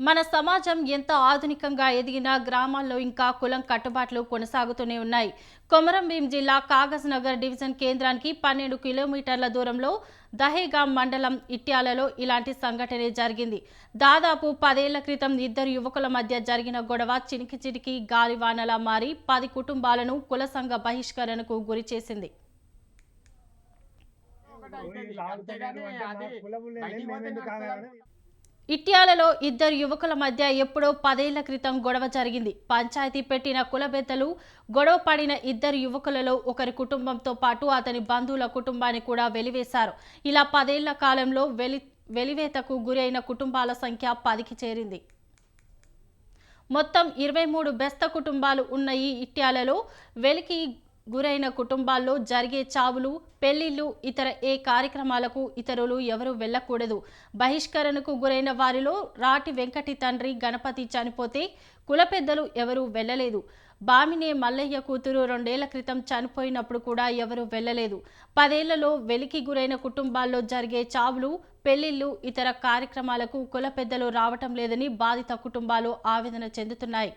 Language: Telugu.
మన సమాజం ఎంత ఆధునికంగా ఎదిగినా గ్రామాల్లో ఇంకా కులం కట్టుబాట్లు కొనసాగుతూనే ఉన్నాయి. కొమరంభీం జిల్లా కాగజ్ నగర్ డివిజన్ కేంద్రానికి పన్నెండు కిలోమీటర్ల దూరంలో దహేగాం మండలం ఇట్యాలలో ఇలాంటి సంఘటనే జరిగింది. దాదాపు పదేళ్ళ క్రితం ఇద్దరు యువకుల మధ్య జరిగిన గొడవ చినికి చిటికి గాలివానలా మారి పది కుటుంబాలను కుల సంఘ బహిష్కరణకు గురి చేసింది. ఇట్యాలలో ఇద్దరు యువకుల మధ్య ఎప్పుడో పదేళ్ళ క్రితం గొడవ జరిగింది. పంచాయతీ పెట్టిన కుల పెద్దలు గొడవ పడిన ఇద్దరు యువకులలో ఒకరి కుటుంబంతో పాటు అతని బంధువుల కుటుంబాన్ని కూడా వెలివేశారు. ఇలా పదేళ్ళ కాలంలో వెలి వెలివేతకు గురైన కుటుంబాల సంఖ్య పదికి చేరింది. మొత్తం ఇరవై మూడు బెస్త కుటుంబాలు ఉన్న ఈ ఇట్యాలలో వెలికి గురైన కుటుంబాల్లో జరిగే చావులు పెళ్ళిళ్ళు ఇతర ఏ కార్యక్రమాలకు ఇతరులు ఎవరు వెళ్ళకూడదు. బహిష్కరణకు గురైన వారిలో రాటి వెంకటి తండ్రి గణపతి చనిపోతే కుల పెద్దలు ఎవరూ వెళ్ళలేదు. బామినే మల్లయ్య కూతురు రెండేళ్ళ క్రితం చనిపోయినప్పుడు కూడా ఎవరూ వెళ్ళలేదు. పదేళ్ళలో వెలికి గురైన కుటుంబాల్లో జరిగే చావులు పెళ్ళిళ్ళు ఇతర కార్యక్రమాలకు కుల పెద్దలు రావటం లేదని బాధిత కుటుంబాలు ఆవేదన చెందుతున్నాయి.